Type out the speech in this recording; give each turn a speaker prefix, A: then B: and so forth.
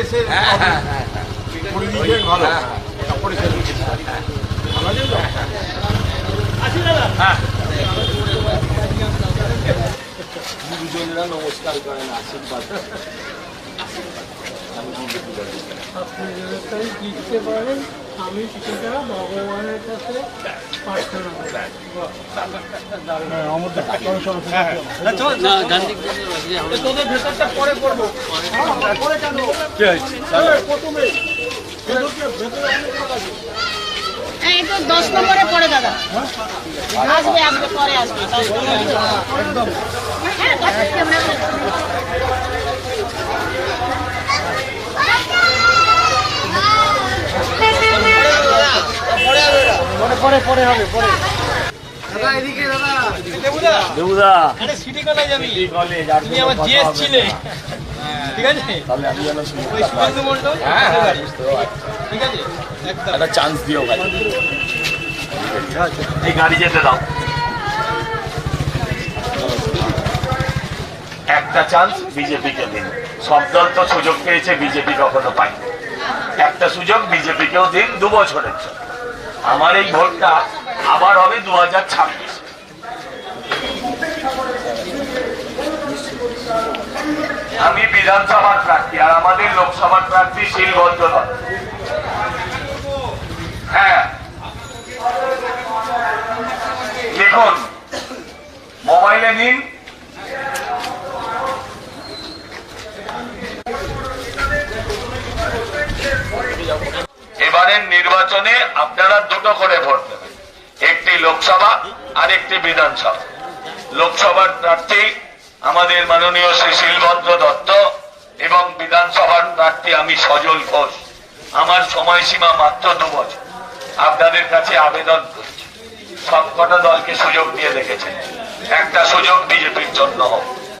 A: এসে
B: হ্যাঁ, হ্যাঁ, হ্যাঁ, হ্যাঁ।
A: করে দিয়েছেন ভালো।
B: হ্যাঁ,
A: সে ভালো?
B: হ্যাঁ।
A: গুরুজনেরা নমস্কার করেন আশীর্বাদ।
C: আপনি যেটাই জিততে পারেন? আমি সেটা ভগবানের কাছে প্রার্থনা। করি
A: তোদের ভেতরটা পরে করব। পরে কেন? প্রথমে ভেতরটা ভেতরে অনেক লোক আছে।
D: হ্যাঁ একটু দশ নম্বরে পড়ে দাদা। আসবে আসবে পরে আসবে দশ নম্বরে। হ্যাঁ দশ নম্বরে।
B: দেবুদা।
E: সিটি কলেজ যাবি তুমি আমার জিএস ছিলে ঠিক আছে?
B: তাহলে আমি যেন সুযোগ
E: মন্ডল
B: হ্যাঁ হ্যাঁ
E: বাড়ি।
B: বুঝতে পারছি।
E: ঠিক আছে?
B: একটা চান্স দিও ভাই এই গাড়ি যেতে দাও। একটা চান্স বিজেপিকে দিন। সব দল তো সুযোগ পেয়েছে বিজেপি কখনো পায়নি। একটা সুযোগ বিজেপিকেও দিন দু বছরের জন্য। আমার এই ভোটটা আবার হবে দু হাজার ছাব্বিশ। আমি বিধানসভার প্রার্থী আর আমাদের লোকসভার প্রার্থী দল হ্যাঁ। দেখুন মোবাইলে নিন। এবারের নির্বাচনে আপনারা দুটো করে আর একটি বিধানসভা লোকসভার প্রার্থী আমাদের মাননীয় শ্রী শিলভদ্র দত্ত এবং বিধানসভার প্রার্থী আমি সজল ঘোষ। আমার সময়সীমা মাত্র দু বছর। আপনাদের কাছে আবেদন করছি। সবকটা দলকে সুযোগ দিয়ে দেখেছেন। একটা সুযোগ বিজেপির জন্য হোক।